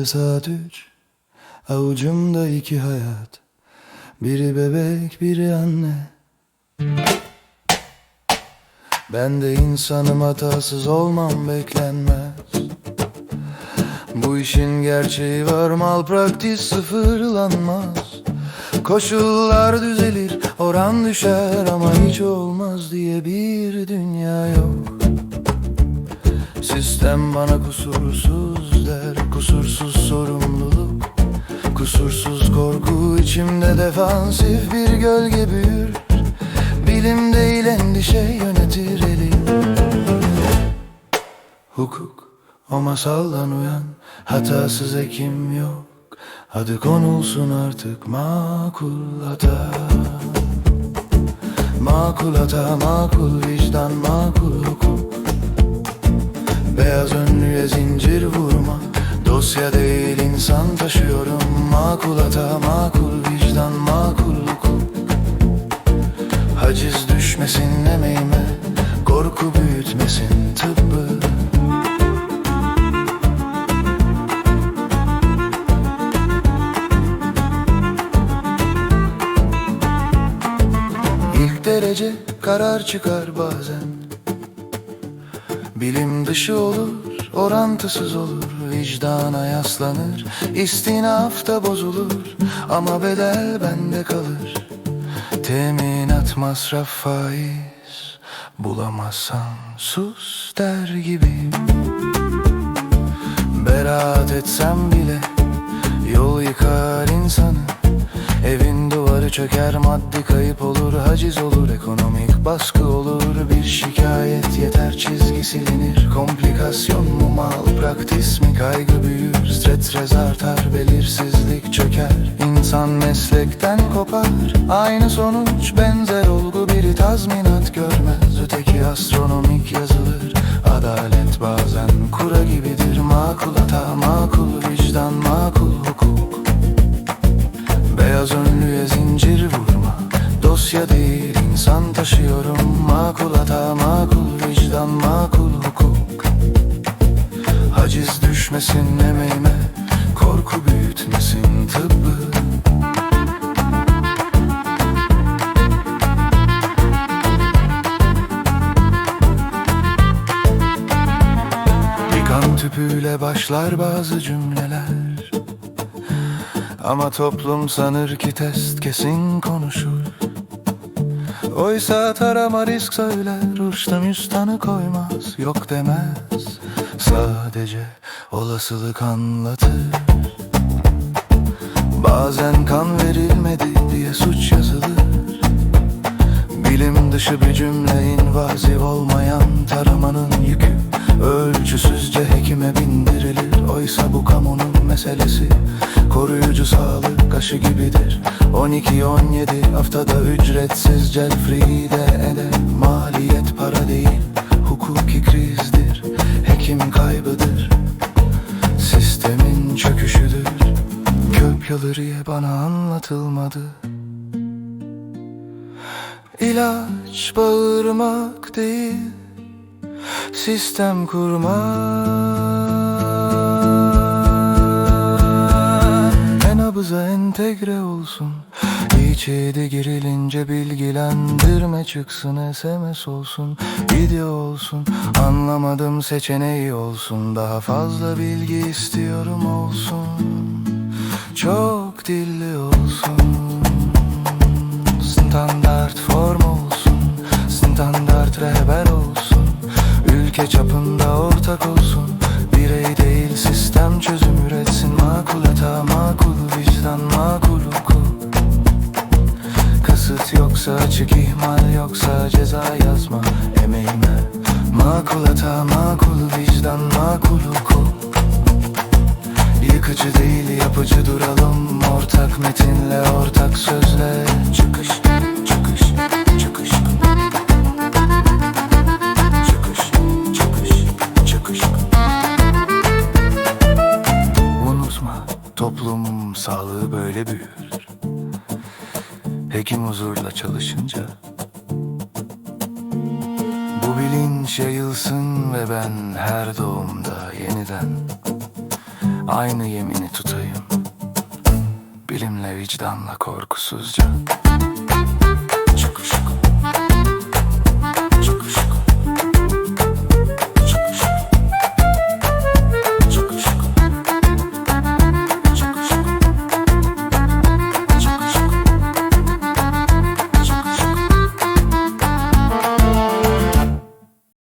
Üç Avucumda iki hayat. Biri bebek biri anne. Ben de insanım hatasız olmam beklenmez. Bu işin gerçeği var malpraktis sıfırlanmaz. Koşullar düzelir oran düşer ama hiç olmaz diye bir dünya yok. Sistem bana kusursuz der Kusursuz sorumluluk Kusursuz korku içimde defansif bir gölge büyür. Bilim değil endişe yönetir elim Hukuk o masaldan uyan Hatasız hekim yok. Adı konulsun artık makul hata. Makul hata, makul vicdan, makul hukuk. Beyaz önlüye zincir vurma Dosya değil insan taşıyorum. Makul hata, makul vicdan, makul hukuk Haciz düşmesin emeğime Korku büyütmesin tıbbı. İlk derece karar çıkar bazen. Bilim dışı olur, orantısız olur Vicdana yaslanır, istinafta bozulur Ama bedel bende kalır. Teminat masraf faiz Bulamazsan sus der gibi Beraat etsem bile Yol yıkar insanı Çöker maddi kayıp olur Haciz olur ekonomik baskı olur. Bir şikayet yeter çizgi silinir. Komplikasyon mu mal praktis mi? Kaygı büyür stres artar Belirsizlik çöker. İnsan meslekten kopar Aynı sonuç benzer olgu Biri tazminat görmez. Öteki astronomik yazılır Adalet bazen kura gibidir. Makul hata makul vicdan taşıyorum. Makul hata makul vicdan makul hukuk. Haciz düşmesin emeğime Korku büyütmesin tıbbı. Bir kan tüpüyle başlar bazı cümleler. Ama toplum sanır ki test kesin konuşur Oysa tarama risk söyler Uçta müstanı koymaz. Yok demez Sadece olasılık anlatır. Bazen kan verilmedi diye suç yazılır. Bilim dışı bir cümle invaziv olmayan taramanın yükü Ölçüsüzce hekime bindirilir. Oysa bu kamunun meselesi. Koruyucu sağlık aşı gibidir. 12-17 haftada ücretsiz cel free de eder Maliyet para değil hukuki krizdir. Hekim kaybıdır. Sistemin çöküşüdür. Köpyalıriye bana anlatılmadı. İlaç bağırmak değil Sistem kurmak entegre olsun. İçeri girilince bilgilendirme çıksın SMS olsun Video olsun. Anlamadım seçeneği olsun. Daha fazla bilgi istiyorum olsun. Çok dilli olsun Makul hata makul vicdan makul hukuk Yıkıcı değil yapıcı duralım. Ortak metinle ortak sözle. Çıkış çıkış çıkış. Çıkış çıkış çıkış. Unutma toplum sağlığı böyle büyür. Hekim huzurla çalışınca sevinç yayılsın ve ben her doğumda yeniden Aynı yemini tutayım. Bilimle vicdanla korkusuzca.